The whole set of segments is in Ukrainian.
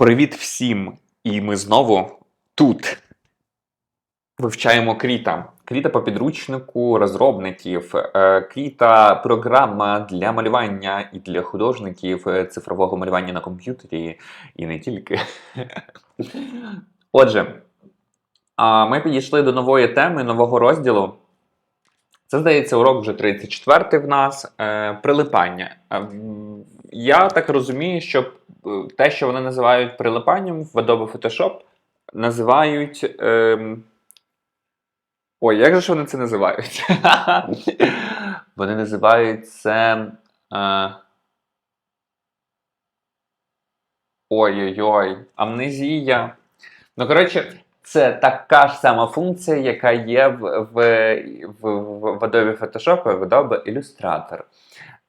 Привіт всім! І ми знову тут. Вивчаємо Кріта. Кріта по підручнику розробників. Е, Кріта програма для малювання і для художників е, цифрового малювання на комп'ютері і не тільки. Отже, ми підійшли до нової теми, нового розділу. Це, здається, урок вже 34 в нас. Е, прилипання. Я так розумію, що е, те, що вони називають прилипанням в Adobe Photoshop, називають. ем, Ой, як же ж вони це називають? Вони називають це. е, Ой-ой-ой, амнезія. Ну, коротше, це така ж сама функція, яка є в, в, в, в Adobe Photoshop і в Adobe Illustrator.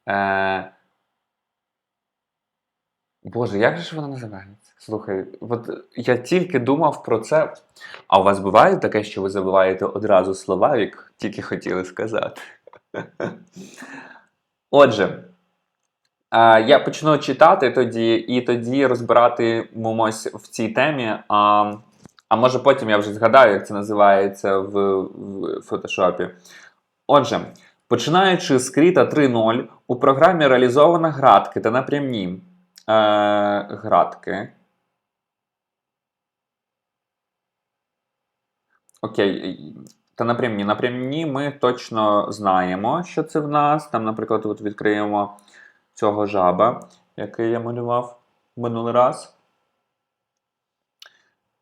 Е, Боже, як же ж вона називається? Слухай, от я тільки думав про це. А у вас буває таке, що ви забуваєте одразу слова, як тільки хотіли сказати? Отже, я почну читати тоді, і тоді розбиратимемось в цій темі. А, а може потім я вже згадаю, як це називається в, в фотошопі. Отже, починаючи з Кріта 3.0, у програмі реалізовано градки та напрямні градки. Окей. Та напрямні. Напрямні ми точно знаємо, що це в нас. Там, наприклад, от відкриємо цього жаба, який я малював минулий раз.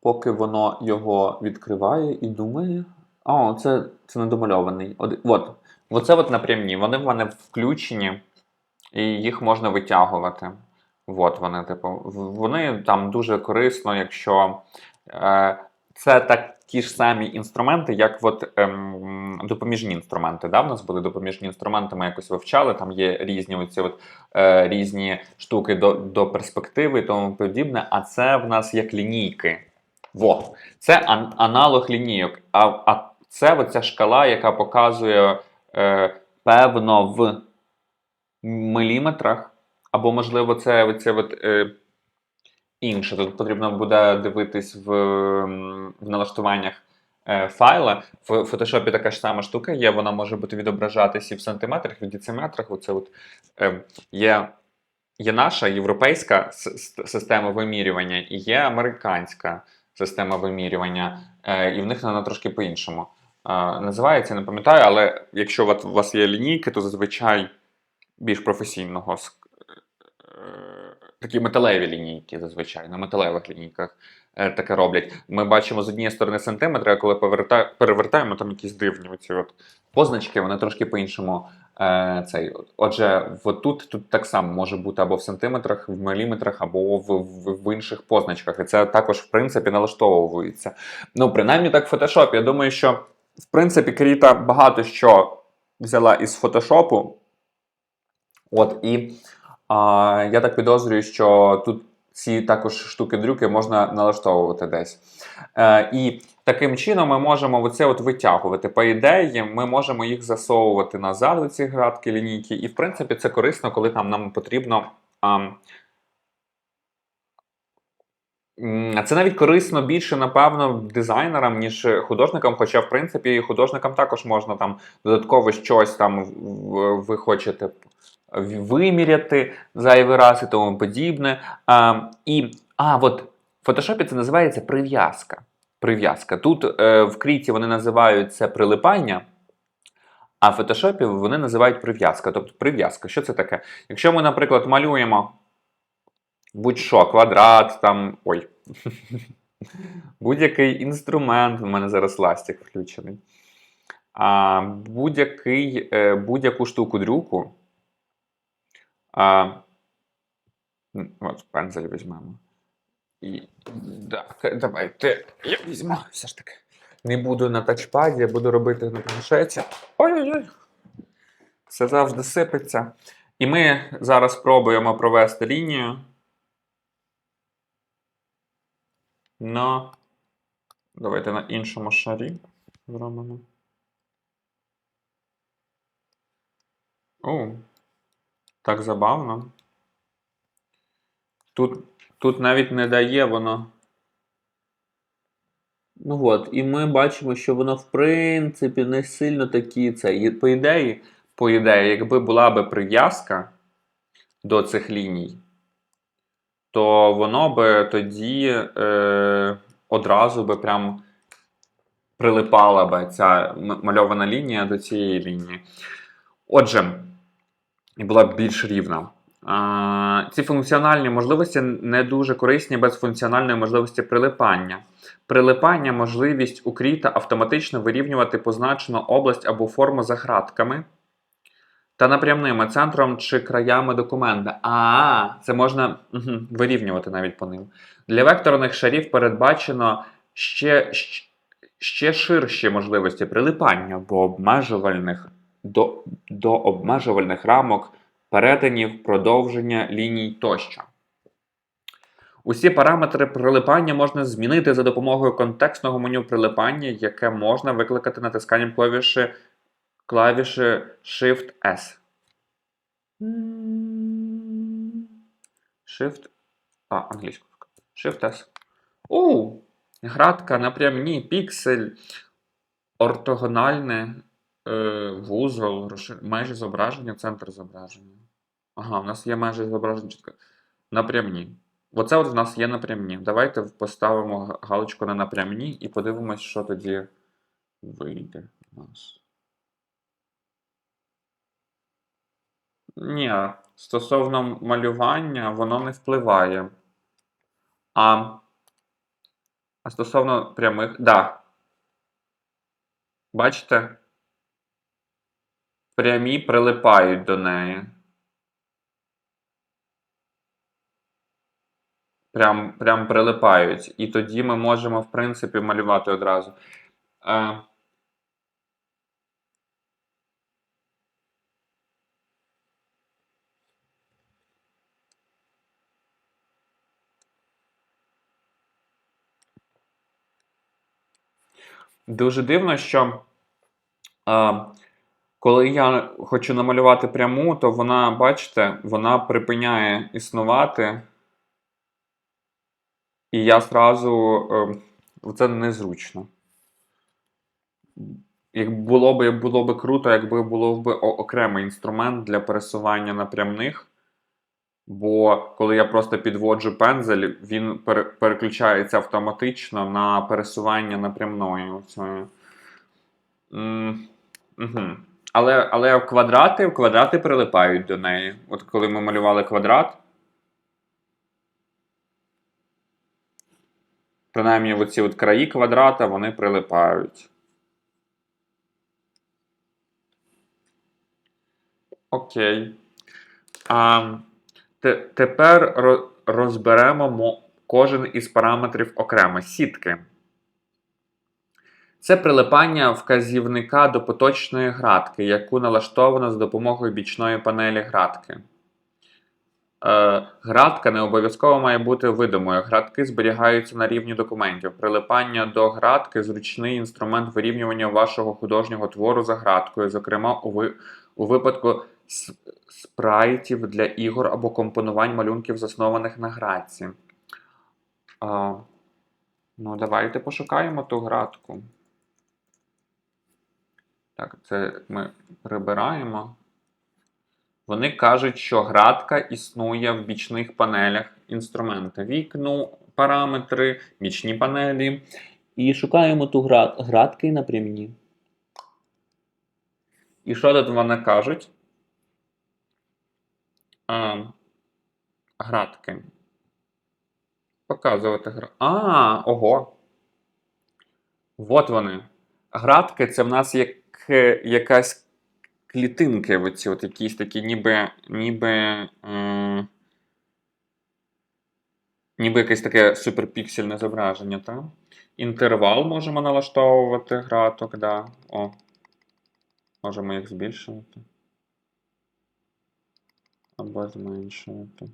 Поки воно його відкриває і думає. О, це, це недомальований. От, от. Оце от напрямні. Вони в мене включені, і їх можна витягувати. От вони, типу, вони там дуже корисно, якщо е, це такі ж самі інструменти, як от, ем, допоміжні інструменти. Да? В нас були допоміжні інструменти, ми якось вивчали, там є різні оці от, е, різні штуки до, до перспективи і тому подібне, а це в нас як лінійки. Во. Це ан- аналог лінійок. А, а це оця шкала, яка показує е, певно в міліметрах, або, можливо, це оце от, е, інше. Тут потрібно буде дивитись в, в налаштуваннях е, файла. В фотошопі така ж сама штука є, вона може бути відображатись і в сантиметрах, і в дециметрах. Оце от, е, є, є наша європейська система вимірювання і є американська система вимірювання, е, і в них вона трошки по-іншому. Е, називається, не пам'ятаю, але якщо у вас є лінійки, то зазвичай більш професійного такі металеві лінійки зазвичай, на металевих лінійках е, таке роблять. Ми бачимо з однієї сторони сантиметри, а коли поверта- перевертаємо, там якісь дивні оці от позначки, вони трошки по-іншому. Е, цей. Отже, от тут, тут так само може бути або в сантиметрах, в міліметрах, або в, в, в інших позначках. І це також, в принципі, налаштовується. Ну, принаймні так в фотошопі. Я думаю, що в принципі Кріта багато що взяла із фотошопу. От і а, я так підозрюю, що тут ці також штуки-дрюки можна налаштовувати десь. Е, і таким чином ми можемо оце от витягувати. По ідеї, ми можемо їх засовувати назад у ці градки лінійки. І в принципі це корисно, коли там нам потрібно. А, Це навіть корисно більше, напевно, дизайнерам, ніж художникам. Хоча, в принципі, художникам також можна там додатково щось там ви хочете виміряти зайвий раз і тому подібне. А, і, а, от в фотошопі це називається прив'язка. Прив'язка. Тут е, в кріті вони називають це прилипання. А в фотошопі вони називають прив'язка. Тобто прив'язка. Що це таке? Якщо ми, наприклад, малюємо будь-що, квадрат, там. Ой. Будь-який інструмент, у мене зараз ластик включений. А, е, будь-яку штуку дрюку. А, от, пензель візьмемо. І, так, давайте я візьму все ж таки. Не буду на тачпаді, буду робити на планшеті. Ой-ой-ой. Це завжди сипеться. І ми зараз спробуємо провести лінію. На. Давайте на іншому шарі зробимо. Так забавно. Тут, тут навіть не дає воно. Ну от, і ми бачимо, що воно, в принципі, не сильно такі це. По ідеї, по ідеї, якби була би прив'язка до цих ліній, то воно би тоді е, одразу би прям прилипала би ця мальована лінія до цієї лінії. Отже, і була більш рівна. Ці функціональні можливості не дуже корисні без функціональної можливості прилипання. Прилипання можливість у кріта автоматично вирівнювати позначену область або форму за гратками та напрямними центром чи краями документа. А, це можна вирівнювати навіть по ним. Для векторних шарів передбачено ще, ще, ширші можливості прилипання до обмежувальних, до, до обмежувальних рамок, перетинів, продовження ліній тощо. Усі параметри прилипання можна змінити за допомогою контекстного меню прилипання, яке можна викликати натисканням клавіші, клавіші Shift-S. Shift. А, англійською. Shift-S. У! Градка напрямні, піксель, ортогональне, вузол, розшир- межі зображення, центр зображення. Ага, у нас є межі зображення чітко. Напрямні. Оце от в нас є напрямні. Давайте поставимо галочку на напрямні і подивимось, що тоді вийде у нас. Ні, стосовно малювання, воно не впливає. А, а стосовно прямих, да. Бачите? Прямі прилипають до неї. Прям, прям прилипають. І тоді ми можемо, в принципі, малювати одразу. Е, Дуже дивно, що е, коли я хочу намалювати пряму, то вона, бачите, вона припиняє існувати. І я зразу. Е, це незручно. Як було би, було би круто, якби було б окремий інструмент для пересування напрямних. Бо коли я просто підводжу пензель, він пере- переключається автоматично на пересування напрямною. Оцею. Але, але квадрати, квадрати прилипають до неї. От коли ми малювали квадрат, принаймні оці от краї квадрата, вони прилипають. Окей. А, те, тепер розберемо кожен із параметрів окремо. Сітки. Це прилипання вказівника до поточної градки, яку налаштовано за допомогою бічної панелі градки. Е, градка не обов'язково має бути видимою. Градки зберігаються на рівні документів. Прилипання до градки зручний інструмент вирівнювання вашого художнього твору за градкою, зокрема у, ви, у випадку спрайтів для ігор або компонувань малюнків, заснованих на градці. А, ну, давайте пошукаємо ту градку. Так, це ми прибираємо. Вони кажуть, що градка існує в бічних панелях інструмента. Вікно, параметри, бічні панелі. І шукаємо ту град... градки напрямні. І що тут вони кажуть? А, градки. Показувати гра. А, ого. От вони. Градки це в нас е, якась клітинки, оці, от якісь такі, ніби. ніби. Е, ніби якесь таке суперпіксельне зображення, так? Інтервал можемо налаштовувати граток, да. О. Можемо їх збільшувати. Або зменшувати.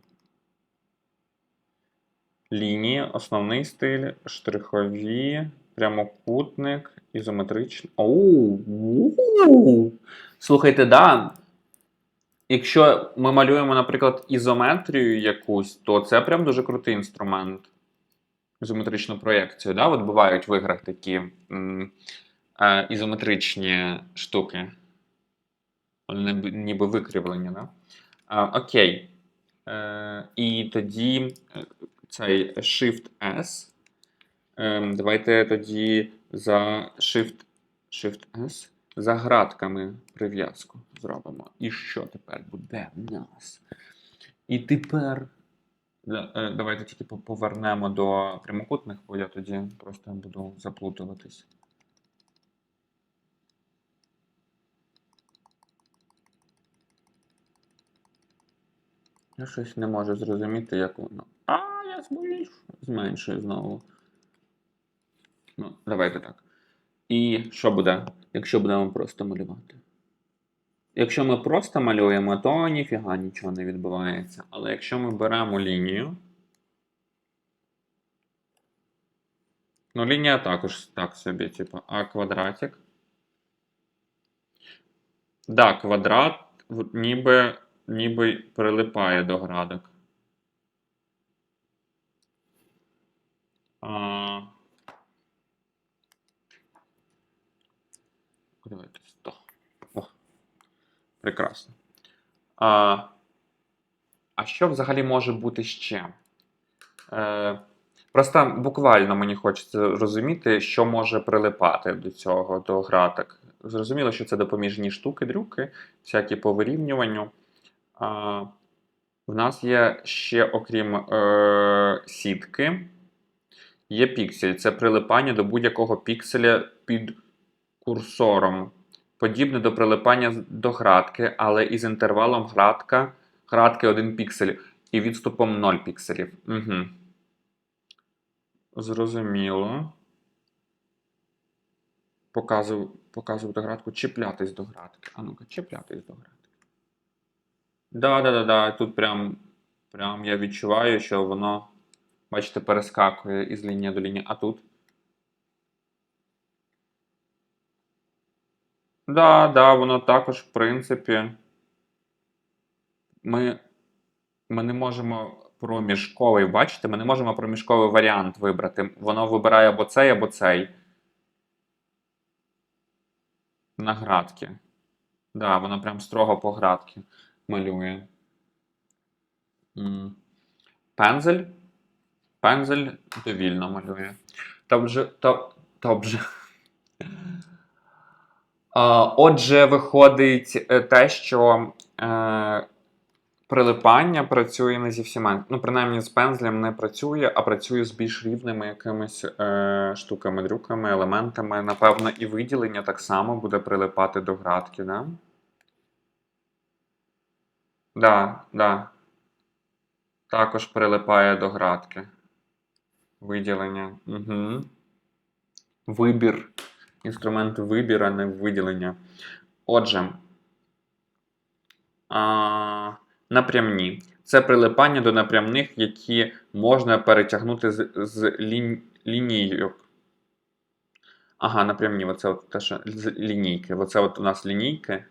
Лінії, основний стиль, штрихові, прямокутник, ізометричний. Оу! Слухайте, да. Якщо ми малюємо, наприклад, ізометрію якусь, то це прям дуже крутий інструмент. Ізометричну проєкцію. Да? От бувають в іграх такі е, ізометричні штуки. Вони ніби- викривлені, да? А, окей. Е, і тоді е, цей Shift-S. Е, давайте тоді за Shift, Shift-S за градками прив'язку зробимо. І що тепер буде в нас? І тепер. Е, Давайте тільки повернемо до прямокутних, бо я тоді просто буду заплутуватись. Я щось не можу зрозуміти, як воно. А, я. Зменшую знову. Ну, давайте так. І що буде, якщо будемо просто малювати? Якщо ми просто малюємо, то ніфіга нічого не відбувається. Але якщо ми беремо лінію. Ну, лінія також так собі, типу, а квадратик. Да, квадрат ніби, ніби прилипає до градок. А... Давайте 100. О, прекрасно. А, а що взагалі може бути ще? Е, просто буквально мені хочеться розуміти, що може прилипати до цього, до граток. Зрозуміло, що це допоміжні штуки-дрюки, всякі по вирівнюванню. А, в нас є ще, окрім е, сітки, є піксель. Це прилипання до будь-якого пікселя під курсором. Подібне до прилипання до градки, але із інтервалом градка, градки 1 піксель і відступом 0 пікселів. Угу. Зрозуміло. Показую, показувати градку, чіплятись до градки. А ну-ка, чіплятись до градки. Да, да, да, да. Тут прям, прям я відчуваю, що воно, бачите, перескакує із лінії до лінії. А тут. Да, да, воно також, в принципі. Ми, ми не можемо проміжковий, бачите, ми не можемо проміжковий варіант вибрати. Воно вибирає або цей, або цей. На градки. Да, воно прям строго по градки малює. Пензель. Пензель довільно малює. Та вже. Та, та вже. Отже, виходить е, те, що е, прилипання працює не зі всіма. Ну, принаймні з пензлем не працює, а працює з більш рівними якимись е, штуками, дрюками, елементами. Напевно, і виділення так само буде прилипати до градки, да? Да, да. Також прилипає до градки. Виділення. Угу. Вибір. Інструмент вибір, а не виділення. Отже, а, напрямні. Це прилипання до напрямних, які можна перетягнути з, з лінь, лінійок. Ага, напрямні. Оце от те, що з лінійки. Оце от у нас лінійки.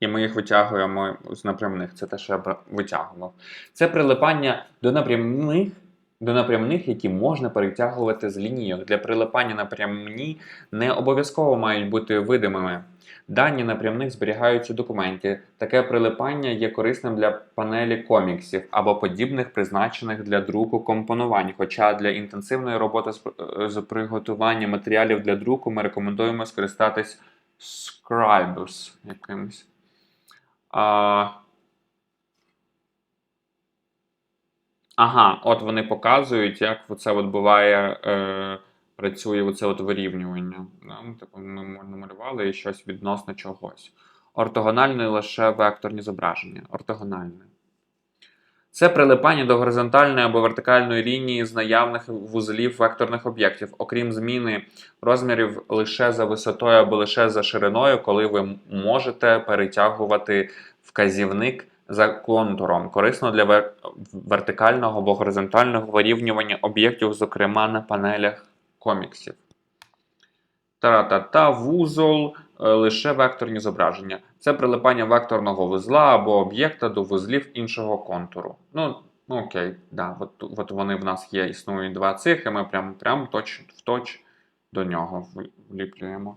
І ми їх витягуємо з напрямних. Це те, що я витягував. Це прилипання до напрямних, до напрямних, які можна перетягувати з лінійок. Для прилипання напрямні не обов'язково мають бути видимими. Дані напрямних зберігаються у документі. Таке прилипання є корисним для панелі коміксів або подібних призначених для друку компонувань. Хоча для інтенсивної роботи з, е, з приготуванням матеріалів для друку ми рекомендуємо скористатись Scribus якимось. Ага, от вони показують, як це от буває, е, працює оце от вирівнювання. Да? Ну, Типу, ми намалювали щось відносно чогось. Ортогональне лише векторні зображення. Ортогональне. Це прилипання до горизонтальної або вертикальної лінії з наявних вузлів векторних об'єктів, окрім зміни розмірів лише за висотою або лише за шириною, коли ви можете перетягувати вказівник за контуром. Корисно для вер- вертикального або горизонтального вирівнювання об'єктів, зокрема на панелях коміксів. Та-та-та, вузол е, лише векторні зображення. Це прилипання векторного вузла або об'єкта до вузлів іншого контуру. Ну, ну окей, да, от, от вони в нас є, існують два цих, і ми прям, прям точ в точ до нього вліплюємо.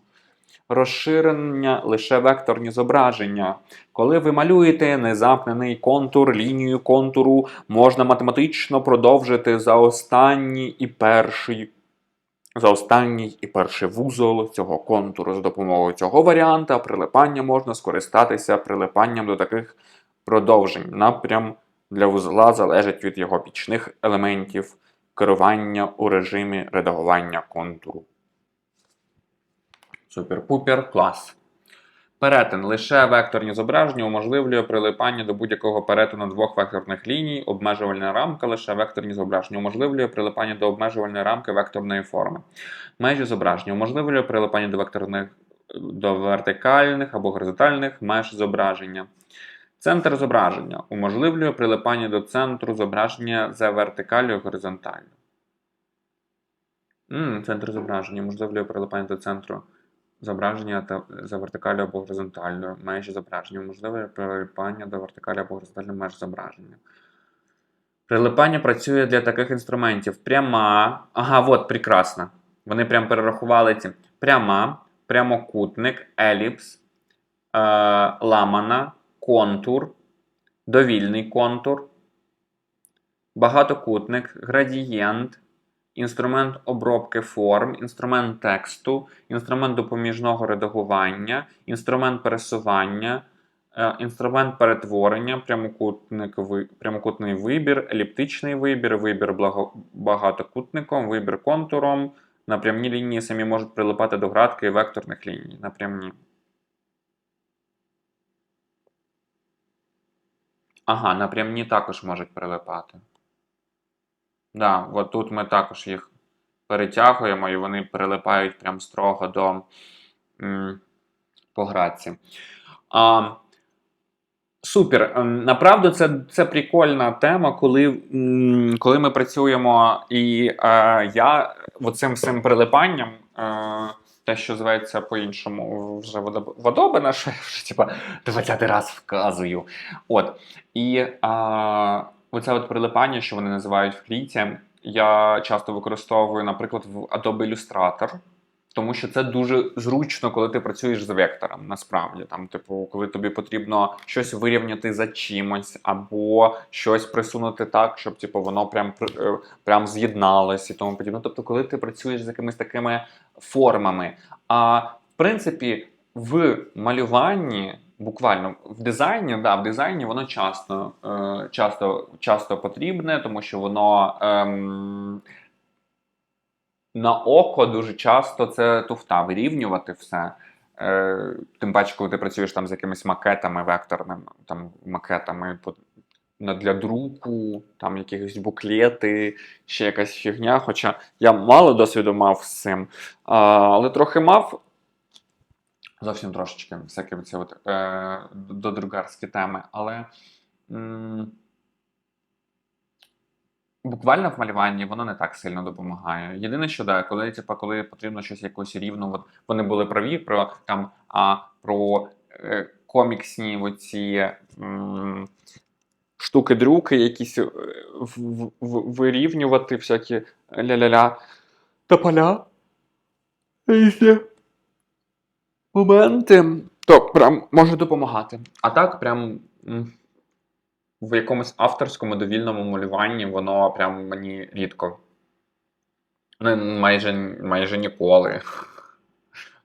Розширення лише векторні зображення. Коли ви малюєте незамкнений контур, лінію контуру можна математично продовжити за останній і перший. За останній і перший вузол цього контуру за допомогою цього варіанта прилипання можна скористатися прилипанням до таких продовжень. Напрям для вузла залежить від його бічних елементів керування у режимі редагування контуру. Супер-пупер, клас. Перетин. Лише векторні зображення уможливлює прилипання до будь-якого перетину двох векторних ліній. Обмежувальна рамка лише векторні зображення уможливлює прилипання до обмежувальної рамки векторної форми. Межі зображення уможливлює прилипання до векторних до вертикальних або горизонтальних меж зображення. Центр зображення уможливлює прилипання до центру зображення за горизонталю. М, центр зображення уможливлює прилипання до центру зображення та за вертикалю або горизонталю. Межі зображення уможливлює прилипання до вертикалі або горизонтальної меж зображення. Прилипання працює для таких інструментів. Пряма. Ага, от, прекрасно. Вони прям перерахували ці. Пряма, прямокутник, еліпс, е, ламана, контур, довільний контур, багатокутник, градієнт, інструмент обробки форм, інструмент тексту, інструмент допоміжного редагування, інструмент пересування, е, інструмент перетворення, прямокутний вибір, еліптичний вибір, вибір багатокутником, вибір контуром. Напрямні лінії самі можуть прилипати до градки і векторних ліній. Напрямні. Ага, напрямні також можуть прилипати. Да, от тут ми також їх перетягуємо, і вони прилипають прям строго до м, по градці. А, супер. Ем, Направду, це, це прикольна тема, коли, коли ми працюємо, і е, я оцим всім прилипанням. Е, те, що зветься по-іншому, вже водоб- водобина, що я типа 20 раз вказую. От. І а, оце от прилипання, що вони називають в кліті, я часто використовую, наприклад, в Adobe Illustrator, тому що це дуже зручно, коли ти працюєш з вектором. Насправді, там, типу, коли тобі потрібно щось вирівняти за чимось, або щось присунути так, щоб типу, воно прям, е, прям з'єдналось і тому подібне. Тобто, коли ти працюєш з якимись такими формами. А в принципі, в малюванні, буквально в дизайні, да, в дизайні воно часто, е, часто, часто потрібне, тому що воно ем, на око дуже часто це туфта, вирівнювати все. Е, тим паче, коли ти працюєш там з якимись макетами векторними, там макетами для друку, там якісь буклети, ще якась фігня. Хоча я мало досвіду мав з цим, а, але трохи мав. Зовсім трошечки всякі ці от, е, додругарські теми. Але м, буквально в малюванні воно не так сильно допомагає. Єдине, що да, коли, типа, коли потрібно щось якось рівно, от, вони були праві про там, а, про е, коміксні оці. м, Штуки-дрюки, якісь е, в- в- вирівнювати всякі ля-ля-ля тополя. Різні моменти. То прям може допомагати. А так, прям в якомусь авторському довільному малюванні воно прям мені рідко. Ну, майже, майже ніколи.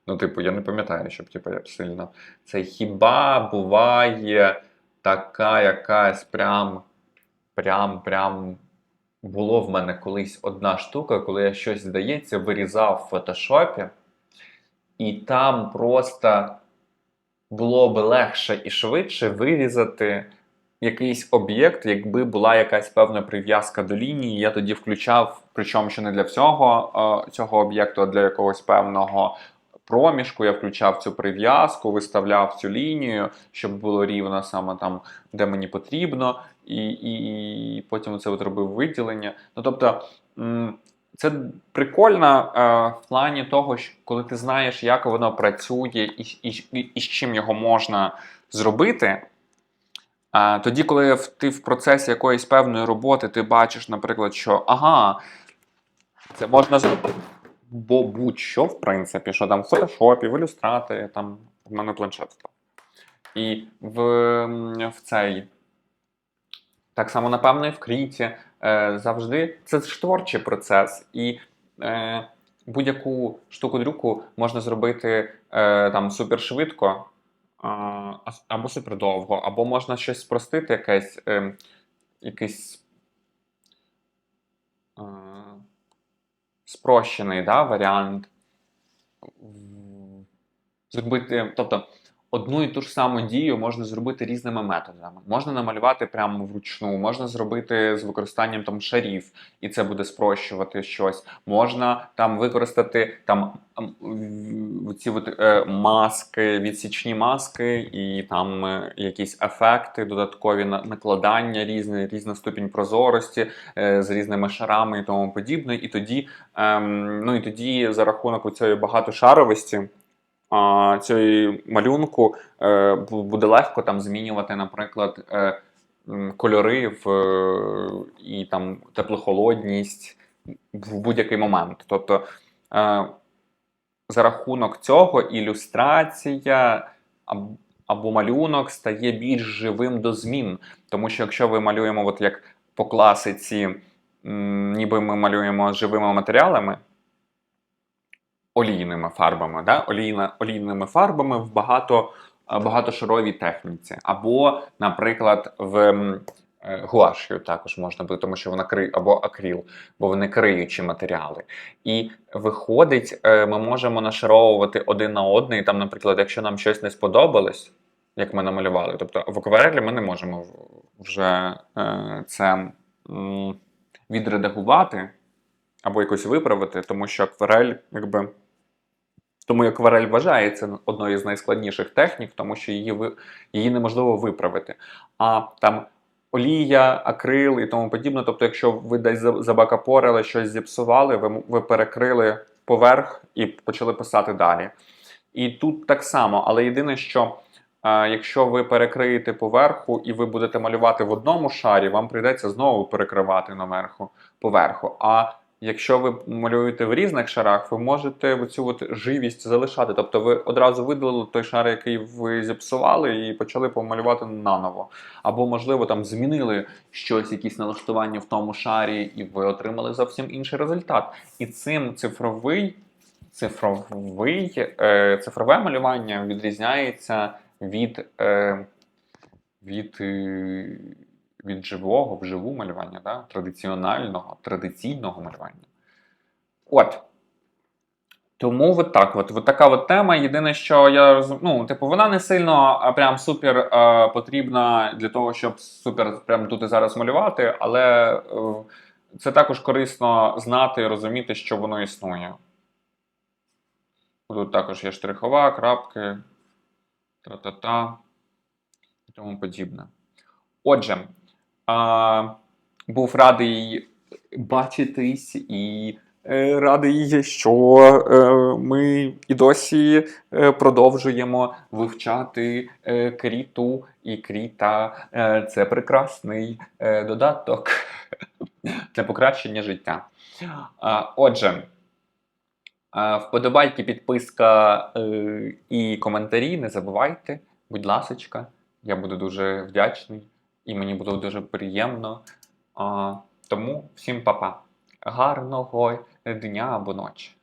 Ну, типу, я не пам'ятаю, щоб типу, я сильно. Це хіба буває така якась прям, прям, прям. Було в мене колись одна штука, коли я щось, здається, вирізав в фотошопі, і там просто було би легше і швидше вирізати якийсь об'єкт, якби була якась певна прив'язка до лінії. Я тоді включав, причому ще не для всього е, цього об'єкту, а для якогось певного проміжку. Я включав цю прив'язку, виставляв цю лінію, щоб було рівно саме там, де мені потрібно, і, і, і потім це от виділення. Ну тобто. Це прикольно е, в плані того, що коли ти знаєш, як воно працює і, і, і, і з чим його можна зробити. А тоді, коли ти в процесі якоїсь певної роботи, ти бачиш, наприклад, що ага, це можна зробити. Бо будь-що, в принципі, що там в фотошопі, в ілюстраторі, там в мене планшет. І в, в цей. Так само, напевно, і в кріті. Е, завжди це ж творчий процес. І е, будь-яку штуку-дрюку можна зробити е, там супершвидко а- або супердовго, або можна щось спростити, якесь, е, якийсь е, спрощений да, варіант. Зробити, тобто, одну і ту ж саму дію можна зробити різними методами. Можна намалювати прямо вручну, можна зробити з використанням там шарів, і це буде спрощувати щось. Можна там використати там ці от, е, маски, відсічні маски, і там е, якісь ефекти, додаткові на- накладання, різний, різна ступінь прозорості е, з різними шарами і тому подібне. І тоді, ем, ну і тоді за рахунок цієї багатошаровості. Цієї малюнку е, буде легко там змінювати, наприклад, е, кольори в, і там теплохолодність в будь-який момент. Тобто е, за рахунок цього ілюстрація або малюнок стає більш живим до змін. Тому що якщо ви малюємо, от як по класиці, ніби ми малюємо живими матеріалами, олійними фарбами, да? Олійна, олійними фарбами в багато, е, багатошаровій техніці. Або, наприклад, в е, гуашею також можна буде, тому що вона кри... або акріл, бо вони криючі матеріали. І виходить, е, ми можемо нашаровувати один на один. Там, наприклад, якщо нам щось не сподобалось, як ми намалювали. Тобто в акварелі ми не можемо вже це відредагувати або якось виправити, тому що акварель, якби. Тому акварель вважається одною з найскладніших технік, тому що її, її неможливо виправити. А там олія, акрил і тому подібне. Тобто, якщо ви десь забакапорили, щось зіпсували, ви, ви перекрили поверх і почали писати далі. І тут так само, але єдине, що е, якщо ви перекриєте поверху і ви будете малювати в одному шарі, вам прийдеться знову перекривати наверху поверху. А якщо ви малюєте в різних шарах, ви можете цю от живість залишати. Тобто ви одразу видалили той шар, який ви зіпсували, і почали помалювати наново. Або, можливо, там змінили щось, якісь налаштування в тому шарі, і ви отримали зовсім інший результат. І цим цифровий. Цифровий, е, цифрове малювання відрізняється від, е, від, е, від живого, вживу малювання, да? традиціонального, традиційного малювання. От. Тому от так, от, от така от тема. Єдине, що я розум... ну, типу, вона не сильно прям супер е, потрібна для того, щоб супер прям тут і зараз малювати, але е, це також корисно знати і розуміти, що воно існує. Тут також є штрихова, крапки, тра-та-та і тому подібне. Отже, а, був радий бачитись і е, радий, що е, ми і досі е, продовжуємо вивчати е, кріту і кріта. Е, це прекрасний е, додаток для покращення життя. А, отже. Вподобайки, підписка е, і коментарі не забувайте, будь ласочка, я буду дуже вдячний і мені було дуже приємно. Тому всім па-па. Гарного дня або ночі.